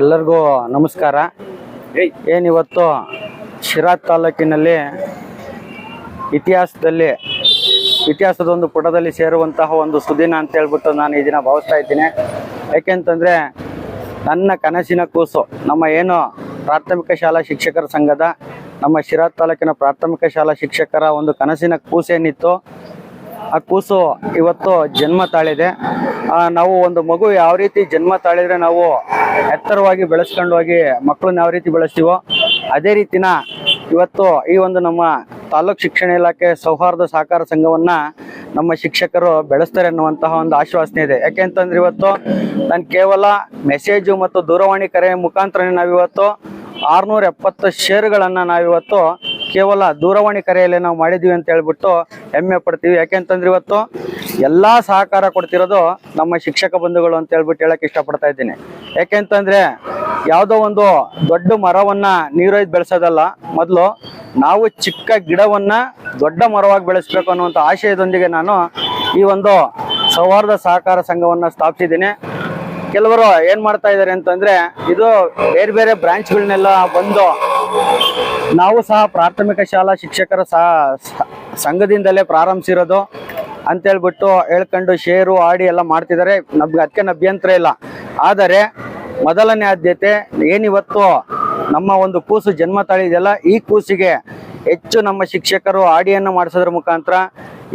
ಎಲ್ಲರಿಗೂ ನಮಸ್ಕಾರ. ಏನಿವತ್ತು ಶಿರಾ ತಾಲೂಕಿನಲ್ಲಿ ಇತಿಹಾಸದಲ್ಲಿ ಇತಿಹಾಸದ ಒಂದು ಪುಟದಲ್ಲಿ ಸೇರುವಂತಹ ಒಂದು ಸುದಿನ ಅಂತ ಹೇಳ್ಬಿಟ್ಟು ನಾನು ಈ ದಿನ ಭಾವಿಸ್ತಾ ಇದ್ದೀನಿ. ಯಾಕೆಂತಂದರೆ ನನ್ನ ಕನಸಿನ ಕೂಸು ನಮ್ಮ ಏನು ಪ್ರಾಥಮಿಕ ಶಾಲಾ ಶಿಕ್ಷಕರ ಸಂಘದ ನಮ್ಮ ಶಿರಾ ತಾಲೂಕಿನ ಪ್ರಾಥಮಿಕ ಶಾಲಾ ಶಿಕ್ಷಕರ ಒಂದು ಕನಸಿನ ಕೂಸೇನಿತ್ತು. ಆ ಕೂಸು ಇವತ್ತು ಜನ್ಮ ತಾಳಿದೆ. ನಾವು ಒಂದು ಮಗು ಯಾವ ರೀತಿ ಜನ್ಮ ತಾಳಿದ್ರೆ ನಾವು ಎತ್ತರವಾಗಿ ಬೆಳೆಸ್ಕೊಂಡು ಹೋಗಿ ಮಕ್ಕಳನ್ನ ಯಾವ ರೀತಿ ಬೆಳೆಸ್ತೀವೋ ಅದೇ ರೀತಿನ ಇವತ್ತು ಈ ಒಂದು ನಮ್ಮ ತಾಲೂಕು ಶಿಕ್ಷಣ ಇಲಾಖೆ ಸೌಹಾರ್ದ ಸಹಕಾರ ಸಂಘವನ್ನ ನಮ್ಮ ಶಿಕ್ಷಕರು ಬೆಳೆಸ್ತಾರೆ ಅನ್ನುವಂತಹ ಒಂದು ಆಶ್ವಾಸನೆ ಇದೆ. ಯಾಕೆಂತಂದ್ರೆ ಇವತ್ತು ನಾನು ಕೇವಲ ಮೆಸೇಜು ಮತ್ತು ದೂರವಾಣಿ ಕರೆ ಮುಖಾಂತರ ನಾವಿವತ್ತು ಆರ್ನೂರ ಎಪ್ಪತ್ತು ಷೇರುಗಳನ್ನು ನಾವಿವತ್ತು ಕೇವಲ ದೂರವಾಣಿ ಕರೆಯಲ್ಲಿ ನಾವು ಮಾಡಿದ್ವಿ ಅಂತ ಹೇಳ್ಬಿಟ್ಟು ಹೆಮ್ಮೆ ಪಡ್ತೀವಿ. ಯಾಕೆಂತಂದ್ರೆ ಇವತ್ತು ಎಲ್ಲ ಸಹಕಾರ ಕೊಡ್ತಿರೋದು ನಮ್ಮ ಶಿಕ್ಷಕ ಬಂಧುಗಳು ಅಂತ ಹೇಳ್ಬಿಟ್ಟು ಹೇಳಕ್ ಇಷ್ಟಪಡ್ತಾ ಇದ್ದೀನಿ. ಯಾಕೆಂತಂದ್ರೆ ಯಾವುದೋ ಒಂದು ದೊಡ್ಡ ಮರವನ್ನ ನೀರೊಯ್ದು ಬೆಳೆಸೋದಲ್ಲ, ಮೊದಲು ನಾವು ಚಿಕ್ಕ ಗಿಡವನ್ನ ದೊಡ್ಡ ಮರವಾಗಿ ಬೆಳೆಸ್ಬೇಕು ಅನ್ನುವಂಥ ಆಶಯದೊಂದಿಗೆ ನಾನು ಈ ಒಂದು ಸೌಹಾರ್ದ ಸಹಕಾರ ಸಂಘವನ್ನ ಸ್ಥಾಪಿಸಿದ್ದೀನಿ. ಕೆಲವರು ಏನ್ ಮಾಡ್ತಾ ಇದ್ದಾರೆ ಅಂತಂದ್ರೆ ಇದು ಬೇರೆ ಬೇರೆ ಬ್ರಾಂಚ್ಗಳನ್ನೆಲ್ಲ ಬಂದು ನಾವು ಸಹ ಪ್ರಾಥಮಿಕ ಶಾಲಾ ಶಿಕ್ಷಕರ ಸಹ ಸಂಘದಿಂದಲೇ ಪ್ರಾರಂಭಿಸಿರೋದು. ಅಂತೇಳ್ಬಿಟ್ಟು ಹೇಳ್ಕೊಂಡು ಶೇರು ಆಡಿ ಎಲ್ಲ ಮಾಡ್ತಿದ್ದಾರೆ. ನಮ್ಗೆ ಅದಕ್ಕೆ ಅಭ್ಯಂತರ ಇಲ್ಲ. ಆದರೆ ಮೊದಲನೇ ಆದ್ಯತೆ ಏನಿವತ್ತು ನಮ್ಮ ಒಂದು ಕೂಸು ಜನ್ಮ ತಾಳಿದೆಯಲ್ಲ ಈ ಕೂಸಿಗೆ ಹೆಚ್ಚು ನಮ್ಮ ಶಿಕ್ಷಕರು ಆಡಿಯನ್ನು ಮಾಡಿಸೋದ್ರ ಮುಖಾಂತರ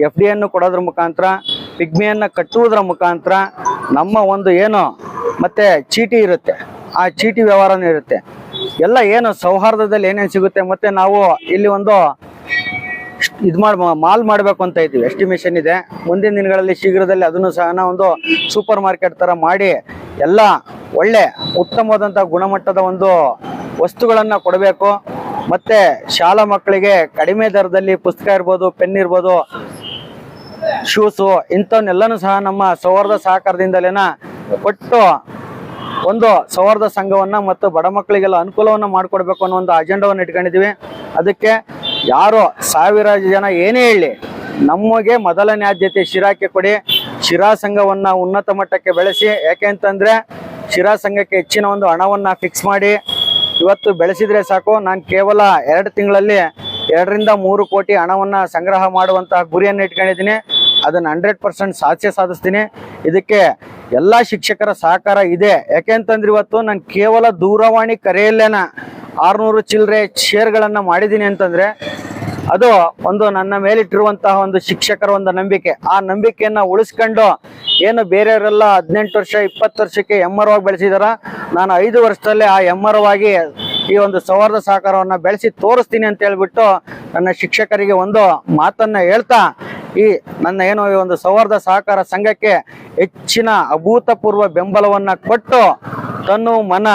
ಎಫ್ ಡಿಯನ್ನು ಕೊಡೋದ್ರ ಮುಖಾಂತರ, ಪಿಗ್ಮಿಯನ್ನು ಕಟ್ಟುವುದರ ಮುಖಾಂತರ ನಮ್ಮ ಒಂದು ಏನು ಮತ್ತೆ ಚೀಟಿ ಇರುತ್ತೆ. ಆ ಚೀಟಿ ವ್ಯವಹಾರನೂ ಇರುತ್ತೆ. ಎಲ್ಲ ಏನು ಸೌಹಾರ್ದದಲ್ಲಿ ಏನೇನು ಸಿಗುತ್ತೆ ಮತ್ತೆ ನಾವು ಇಲ್ಲಿ ಒಂದು ಇದು ಮಾಡ ಮಾಲ್ ಮಾಡಬೇಕು ಅಂತ ಇದ್ದೀವಿ. ಎಸ್ಟಿಮೇಷನ್ ಇದೆ. ಮುಂದಿನ ದಿನಗಳಲ್ಲಿ ಶೀಘ್ರದಲ್ಲಿ ಅದನ್ನು ಸಹ ಒಂದು ಸೂಪರ್ ಮಾರ್ಕೆಟ್ ಥರ ಮಾಡಿ ಎಲ್ಲ ಒಳ್ಳೆ ಉತ್ತಮವಾದಂಥ ಗುಣಮಟ್ಟದ ಒಂದು ವಸ್ತುಗಳನ್ನು ಕೊಡಬೇಕು. ಮತ್ತೆ ಶಾಲಾ ಮಕ್ಕಳಿಗೆ ಕಡಿಮೆ ದರದಲ್ಲಿ ಪುಸ್ತಕ ಇರ್ಬೋದು ಪೆನ್ ಇರ್ಬೋದು ಶೂಸು ಇಂಥವನ್ನೆಲ್ಲನೂ ಸಹ ನಮ್ಮ ಸೌಹಾರ್ದ ಸಹಕಾರದಿಂದಲೇನ ಕೊಟ್ಟು ಒಂದು ಸೌಹಾರ್ದ ಸಂಘವನ್ನ ಮತ್ತು ಬಡ ಮಕ್ಕಳಿಗೆಲ್ಲ ಅನುಕೂಲವನ್ನ ಮಾಡಿಕೊಡ್ಬೇಕು ಅನ್ನೋ ಒಂದು ಅಜೆಂಡವನ್ನು ಇಟ್ಕೊಂಡಿದ್ದೀವಿ. ಅದಕ್ಕೆ ಯಾರು ಸಾವಿರ ಜನ ಏನೇ ಹೇಳಿ ನಮಗೆ ಮೊದಲನೇ ಆದ್ಯತೆ ಶಿರಾಕ್ಕೆ ಕೊಡಿ. ಶಿರಾ ಸಂಘವನ್ನ ಉನ್ನತ ಮಟ್ಟಕ್ಕೆ ಬೆಳೆಸಿ, ಯಾಕೆ ಅಂತಂದ್ರೆ ಶಿರಾ ಸಂಘಕ್ಕೆ ಹೆಚ್ಚಿನ ಒಂದು ಹಣವನ್ನ ಫಿಕ್ಸ್ ಮಾಡಿ. ಇವತ್ತು ಬೆಳೆಸಿದ್ರೆ ಸಾಕು. ನಾನು ಕೇವಲ ಎರಡು ತಿಂಗಳಲ್ಲಿ ಎರಡರಿಂದ ಮೂರು ಕೋಟಿ ಹಣವನ್ನ ಸಂಗ್ರಹ ಮಾಡುವಂತಹ ಗುರಿಯನ್ನು ಇಟ್ಕೊಂಡಿದ್ದೀನಿ. ಅದನ್ನ ಹಂಡ್ರೆಡ್ ಪರ್ಸೆಂಟ್ ಸಾಧ್ಯ ಸಾಧಿಸ್ತೀನಿ. ಇದಕ್ಕೆ ಎಲ್ಲ ಶಿಕ್ಷಕರ ಸಹಕಾರ ಇದೆ. ಯಾಕೆ ಅಂತಂದ್ರೆ ಇವತ್ತು ನಾನು ಕೇವಲ ದೂರವಾಣಿ ಕರೆಯಲ್ಲೇನ ಆರುನೂರು ಚಿಲ್ಲರೆ ಶೇರ್ಗಳನ್ನು ಮಾಡಿದ್ದೀನಿ ಅಂತಂದ್ರೆ ಅದು ಒಂದು ನನ್ನ ಮೇಲಿಟ್ಟಿರುವಂತಹ ಒಂದು ಶಿಕ್ಷಕರ ಒಂದು ನಂಬಿಕೆ. ಆ ನಂಬಿಕೆಯನ್ನ ಉಳಿಸ್ಕೊಂಡು ಏನು ಬೇರೆಯವರೆಲ್ಲ ಹದಿನೆಂಟು ವರ್ಷ, ಇಪ್ಪತ್ತು ವರ್ಷಕ್ಕೆ ಎಮ್ಮರವಾಗಿ ಬೆಳೆಸಿದಾರ? ನಾನು ಐದು ವರ್ಷದಲ್ಲೇ ಆ ಎಮ್ಮರವಾಗಿ ಈ ಒಂದು ಸೌಹಾರ್ದ ಸಹಕಾರವನ್ನು ಬೆಳೆಸಿ ತೋರಿಸ್ತೀನಿ ಅಂತ ಹೇಳ್ಬಿಟ್ಟು ನನ್ನ ಶಿಕ್ಷಕರಿಗೆ ಒಂದು ಮಾತನ್ನು ಹೇಳ್ತಾ ಈ ನನ್ನ ಏನು ಈ ಒಂದು ಸೌಹಾರ್ದ ಸಹಕಾರ ಸಂಘಕ್ಕೆ ಹೆಚ್ಚಿನ ಅಭೂತಪೂರ್ವ ಬೆಂಬಲವನ್ನ ಕೊಟ್ಟು ತನ್ನು ಮನ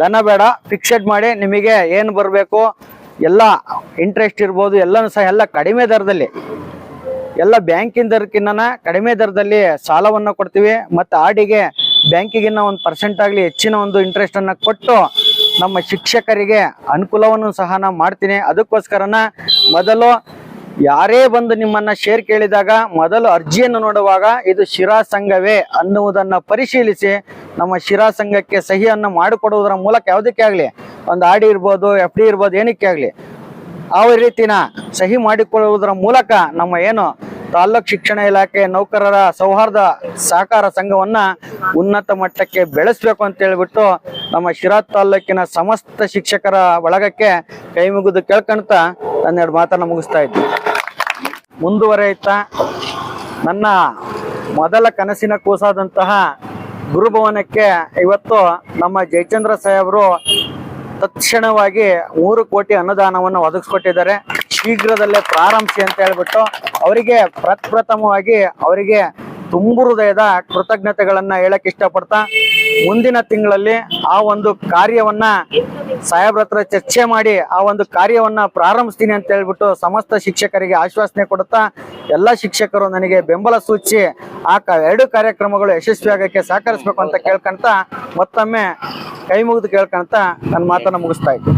ದನ ಬೇಡ ಫಿಕ್ಸೆಡ್ ಮಾಡಿ ನಿಮಗೆ ಏನು ಬರಬೇಕು, ಎಲ್ಲ ಇಂಟ್ರೆಸ್ಟ್ ಇರ್ಬೋದು, ಎಲ್ಲನೂ ಸಹ ಎಲ್ಲ ಕಡಿಮೆ ದರದಲ್ಲಿ, ಎಲ್ಲ ಬ್ಯಾಂಕಿನ ದರಕ್ಕಿನ್ನ ಕಡಿಮೆ ದರದಲ್ಲಿ ಸಾಲವನ್ನು ಕೊಡ್ತೀವಿ. ಮತ್ತು ಆಡಿಗೆ ಬ್ಯಾಂಕಿಗಿನ್ನ ಒಂದು ಪರ್ಸೆಂಟ್ ಆಗಲಿ ಹೆಚ್ಚಿನ ಒಂದು ಇಂಟ್ರೆಸ್ಟನ್ನು ಕೊಟ್ಟು ನಮ್ಮ ಶಿಕ್ಷಕರಿಗೆ ಅನುಕೂಲವನ್ನು ಸಹ ನಾವು ಮಾಡ್ತೀನಿ. ಅದಕ್ಕೋಸ್ಕರನ ಮೊದಲು ಯಾರೇ ಬಂದು ನಿಮ್ಮನ್ನ ಶೇರ್ ಕೇಳಿದಾಗ ಮೊದಲು ಅರ್ಜಿಯನ್ನು ನೋಡುವಾಗ ಇದು ಶಿರಾ ಸಂಘವೇ ಅನ್ನುವುದನ್ನ ಪರಿಶೀಲಿಸಿ ನಮ್ಮ ಶಿರಾ ಸಂಘಕ್ಕೆ ಸಹಿಯನ್ನು ಮಾಡಿಕೊಡುವುದರ ಮೂಲಕ ಯಾವುದಕ್ಕೆ ಆಗಲಿ? ಒಂದು ಆಡಿ ಇರ್ಬೋದು, ಎಫ್ ಡಿ ಇರ್ಬೋದು, ಏನಕ್ಕೆ ಆಗಲಿ? ಆ ರೀತಿನ ಸಹಿ ಮಾಡಿಕೊಳ್ಳುವುದರ ಮೂಲಕ ನಮ್ಮ ಏನು ತಾಲ್ಲೂಕ್ ಶಿಕ್ಷಣ ಇಲಾಖೆ ನೌಕರರ ಸೌಹಾರ್ದ ಸಹಕಾರ ಸಂಘವನ್ನ ಉನ್ನತ ಮಟ್ಟಕ್ಕೆ ಬೆಳೆಸಬೇಕು ಅಂತ ಹೇಳ್ಬಿಟ್ಟು ನಮ್ಮ ಶಿರಾ ತಾಲ್ಲೂಕಿನ ಸಮಸ್ತ ಶಿಕ್ಷಕರ ಬಳಗಕ್ಕೆ ಕೈ ಮುಗಿದು ಕೇಳ್ಕೊಂತ ನನ್ನೆರಡು ಮಾತನ್ನ ಮುಗಿಸ್ತಾ ಇದ್ದೀನಿ ಮುಂದುವರೆಯುತ್ತಾ? ನನ್ನ ಮೊದಲ ಕನಸಿನ ಕೂಸಾದಂತಹ ಗುರುಭವನಕ್ಕೆ ಇವತ್ತು ನಮ್ಮ ಜಯಚಂದ್ರ ಸಾಹೇಬರು ತಕ್ಷಣವಾಗಿ ಮೂರು ಕೋಟಿ ಅನುದಾನವನ್ನು ಒದಗಿಸ್ಕೊಟ್ಟಿದ್ದಾರೆ. ಶೀಘ್ರದಲ್ಲೇ ಪ್ರಾರಂಭಿಸಿ ಅಂತ ಹೇಳ್ಬಿಟ್ಟು ಅವರಿಗೆ ಪ್ರಪ್ರಥಮವಾಗಿ ಅವರಿಗೆ ತುಂಬು ಹೃದಯದ ಕೃತಜ್ಞತೆಗಳನ್ನು ಹೇಳಕ್ಕೆ ಇಷ್ಟಪಡ್ತಾ, ಮುಂದಿನ ತಿಂಗಳಲ್ಲಿ ಆ ಒಂದು ಕಾರ್ಯವನ್ನ ಸಾಹೇಬ್ರ ಹತ್ರ ಚರ್ಚೆ ಮಾಡಿ ಆ ಒಂದು ಕಾರ್ಯವನ್ನ ಪ್ರಾರಂಭಿಸ್ತೀನಿ ಅಂತ ಹೇಳ್ಬಿಟ್ಟು ಸಮಸ್ತ ಶಿಕ್ಷಕರಿಗೆ ಆಶ್ವಾಸನೆ ಕೊಡುತ್ತಾ, ಎಲ್ಲ ಶಿಕ್ಷಕರು ನನಗೆ ಬೆಂಬಲ ಸೂಚಿಸಿ ಆ ಎರಡು ಕಾರ್ಯಕ್ರಮಗಳು ಯಶಸ್ವಿಯಾಗಕ್ಕೆ ಸಹಕರಿಸಬೇಕು ಅಂತ ಕೇಳ್ಕೊಂತ ಮತ್ತೊಮ್ಮೆ ಕೈ ಮುಗಿದು ಕೇಳ್ಕೊಂತ ನನ್ನ ಮಾತನ್ನ ಮುಗಿಸ್ತಾ ಇದ್ದೀನಿ.